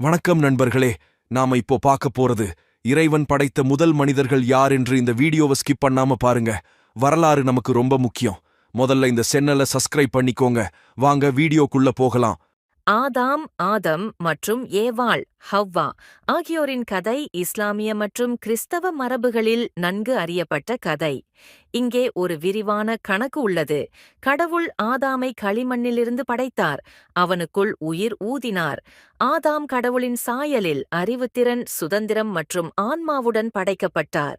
வணக்கம் நண்பர்களே நாம இப்போ பார்க்க போறது இறைவன் படைத்த முதல் மனிதர்கள் யார் என்று இந்த வீடியோவை ஸ்கிப் பண்ணாம பாருங்க. வரலாறு நமக்கு ரொம்ப முக்கியம். முதல்ல இந்த சென்னலை சப்ஸ்கிரைப் பண்ணிக்கோங்க. வாங்க வீடியோக்குள்ள போகலாம். ஆதாம் ஆதம் மற்றும் ஏவாள் ஹவ்வா ஆகியோரின் கதை இஸ்லாமிய மற்றும் கிறிஸ்தவ மரபுகளில் நன்கு அறியப்பட்ட கதை. இங்கே ஒரு விரிவான கணக்கு உள்ளது. கடவுள் ஆதாமை களிமண்ணிலிருந்து படைத்தார். அவனுக்குள் உயிர் ஊதினார். ஆதாம் கடவுளின் சாயலில் அறிவுத்திறன் சுதந்திரம் மற்றும் ஆன்மாவுடன் படைக்கப்பட்டார்.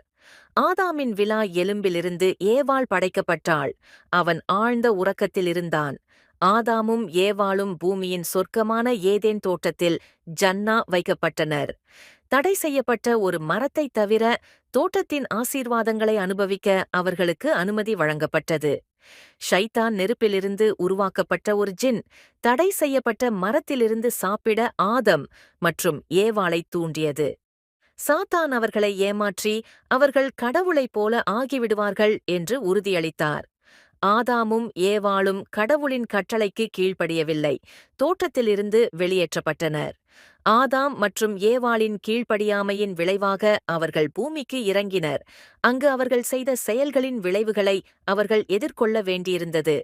ஆதாமின் விலா எலும்பிலிருந்து ஏவாள் படைக்கப்பட்டாள். அவன் ஆழ்ந்த உறக்கத்தில் இருந்தான் ஆதாமும் ஏவாளும் பூமியின் சொர்க்கமான ஏதேன் தோட்டத்தில் ஜன்னா வைக்கப்பட்டனர். தடை செய்யப்பட்ட ஒரு மரத்தைத் தவிர தோட்டத்தின் ஆசீர்வாதங்களை அனுபவிக்க அவர்களுக்கு அனுமதி வழங்கப்பட்டது. ஷைத்தான் நெருப்பிலிருந்து உருவாக்கப்பட்ட ஒரு ஜின் தடை செய்யப்பட்ட மரத்திலிருந்து சாப்பிட ஆதம் மற்றும் ஏவாளைத் தூண்டியது. சாத்தான் அவர்களை ஏமாற்றி அவர்கள் கடவுளைப் போல ஆகிவிடுவார்கள் என்று உறுதியளித்தார். ஆதாமும் ஏவாளும் கடவுளின் கட்டளைக்கு கீழ்ப்படியவில்லை. தோட்டத்திலிருந்து வெளியேற்றப்பட்டனர். ஆதாம் மற்றும் ஏவாளின் கீழ்ப்படியாமையின் விளைவாக அவர்கள் பூமிக்கு இறங்கினர். அங்கு அவர்கள் செய்த செயல்களின் விளைவுகளை அவர்கள் எதிர்கொள்ள வேண்டியிருந்தது.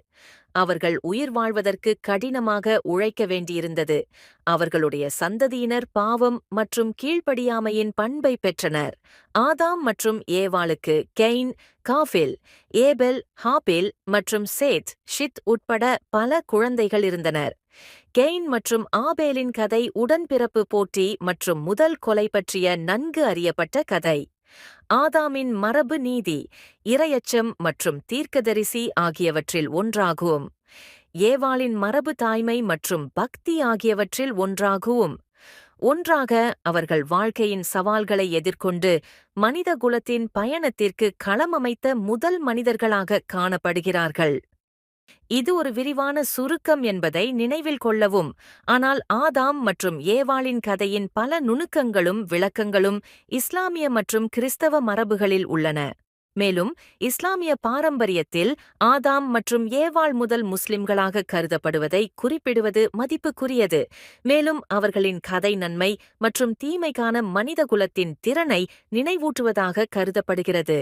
அவர்கள் உயிர் வாழ்வதற்கு கடினமாக உழைக்க வேண்டியிருந்தது. அவர்களுடைய சந்ததியினர் பாவம் மற்றும் கீழ்ப்படியாமையின் பண்பை பெற்றனர். ஆதாம் மற்றும் ஏவாளுக்கு கெய்ன் காஃபில் ஏபெல் ஹாபில் மற்றும் சேத் ஷித் உட்பட பல குழந்தைகள் இருந்தனர். கெய்ன் மற்றும் ஆபேலின் கதை உடன்பிறப்பு போட்டி மற்றும் முதல் கொலை பற்றிய நன்கு அறியப்பட்ட கதை. ஆதாமின் மரபு நீதி இரையச்சம் மற்றும் தீர்க்கதரிசி ஆகியவற்றில் ஒன்றாகும். ஏவாளின் மரபு தாய்மை மற்றும் பக்தி ஆகியவற்றில் ஒன்றாகவும் ஒன்றாக அவர்கள் வாழ்க்கையின் சவால்களை எதிர்கொண்டு மனித குலத்தின் பயணத்திற்கு களமமைத்த முதல் மனிதர்களாக காணப்படுகிறார்கள். இது ஒரு விரிவான சுருக்கம் என்பதை நினைவில் கொள்ளவும். ஆனால் ஆதாம் மற்றும் ஏவாளின் கதையின் பல நுணுக்கங்களும் விளக்கங்களும் இஸ்லாமிய மற்றும் கிறிஸ்தவ மரபுகளில் உள்ளன. மேலும் இஸ்லாமிய பாரம்பரியத்தில் ஆதாம் மற்றும் ஏவாள் முதல் முஸ்லிம்களாக கருதப்படுவதை குறிப்பிடுவது மதிப்புக்குரியது. மேலும் அவர்களின் கதை நன்மை மற்றும் தீமைக்கான மனிதகுலத்தின் திறனை நினைவூட்டுவதாக கருதப்படுகிறது.